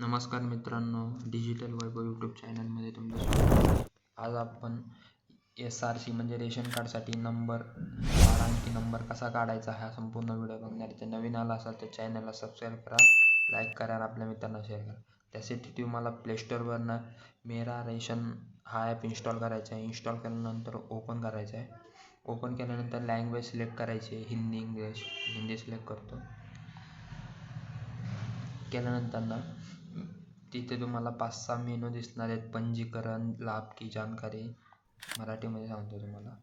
नमस्कार मित्रांनो डिजिटल वैभव यूट्यूब चॅनलमध्ये तुमचं स्वागत. आज आपण एस आर सी म्हणजे रेशन कार्डसाठी नंबर बारा अंकी नंबर कसा काढायचा हा संपूर्ण व्हिडिओ बघणार. ते नवीन आला असाल तर चॅनलला सबस्क्राईब करा लाईक करा आणि आपल्या मित्रांना शेअर करा. त्यासाठी तुम्हाला प्लेस्टोरवरनं मेरा रेशन हा ॲप इन्स्टॉल करायचा आहे. इन्स्टॉल केल्यानंतर ओपन करायचं आहे. ओपन केल्यानंतर लँग्वेज सिलेक्ट करायची आहे. हिंदी इंग्लिश हिंदी सिलेक्ट करतो. केल्यानंतर ना तिथे तुम्हाला पाच सहा मेनू दिसणार आहेत. पंजीकरण लाभ की जानकारी. मराठीमध्ये सांगतो तुम्हाला.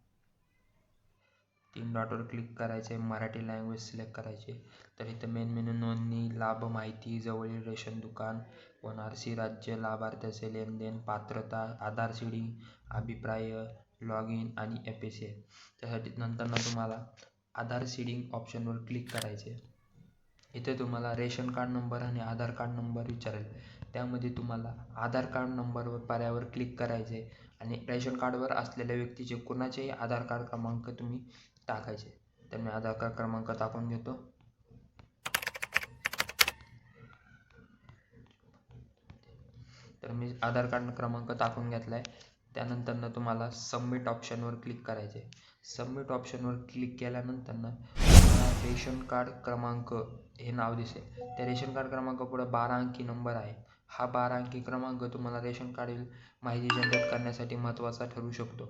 तीन डॉटवर क्लिक करायचे मराठी लँग्वेज सिलेक्ट करायचे. तर इथं मेन मेनू नोंदणी लाभ माहिती जवळील रेशन दुकान वन राज्य लाभार्थ्याचे लेनदेन पात्रता आधार सी अभिप्राय लॉग इन आणि एफ ए सी त्यासाठी नंतर तुम्हाला आधार सीडिंग ऑप्शनवर क्लिक करायचे. इथे तुम्हाला रेशन कार्ड नंबर आणि आधार कार्ड नंबर विचारेल. त्यामध्ये तुम्हाला आधार कार्ड नंबरवर पर्यायावर क्लिक करायचे आणि रेशन कार्डवर असलेल्या व्यक्तीचे कुणाचेही आधार कार्ड क्रमांक तुम्ही टाकायचे. तर मी आधार कार्ड क्रमांक टाकून घेतो. तर मी आधार कार्ड क्रमांक टाकून घेतला आहे त्यानंतरनं तुम्हाला सबमिट ऑप्शनवर क्लिक करायचे सबमिट ऑप्शनवर क्लिक केल्यानंतरनं तुम्हाला रेशन कार्ड क्रमांक हे नाव दिसेल. त्या रेशन कार्ड क्रमांक पुढं बारा अंकी नंबर आहे. हा बारा अंकी क्रमांक तुम्हाला रेशन कार्डील माहिती जनरेट करण्यासाठी महत्त्वाचा ठरू शकतो.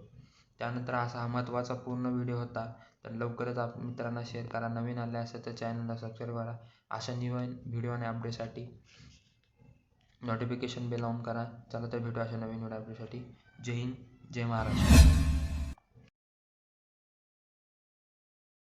त्यानंतर असा हा महत्त्वाचा पूर्ण व्हिडिओ होता तर लवकरच आप मित्रांना शेअर करा. नवीन आले असेल तर चॅनलला सबस्क्राईब करा. अशा नवीन व्हिडिओ आणि अपडेटसाठी नोटिफिकेशन बेल ऑन करा. चला तर भेटू अशा नवीन व्हिडिओ अपडेटसाठी जय हिंद जय महाराष्ट्र.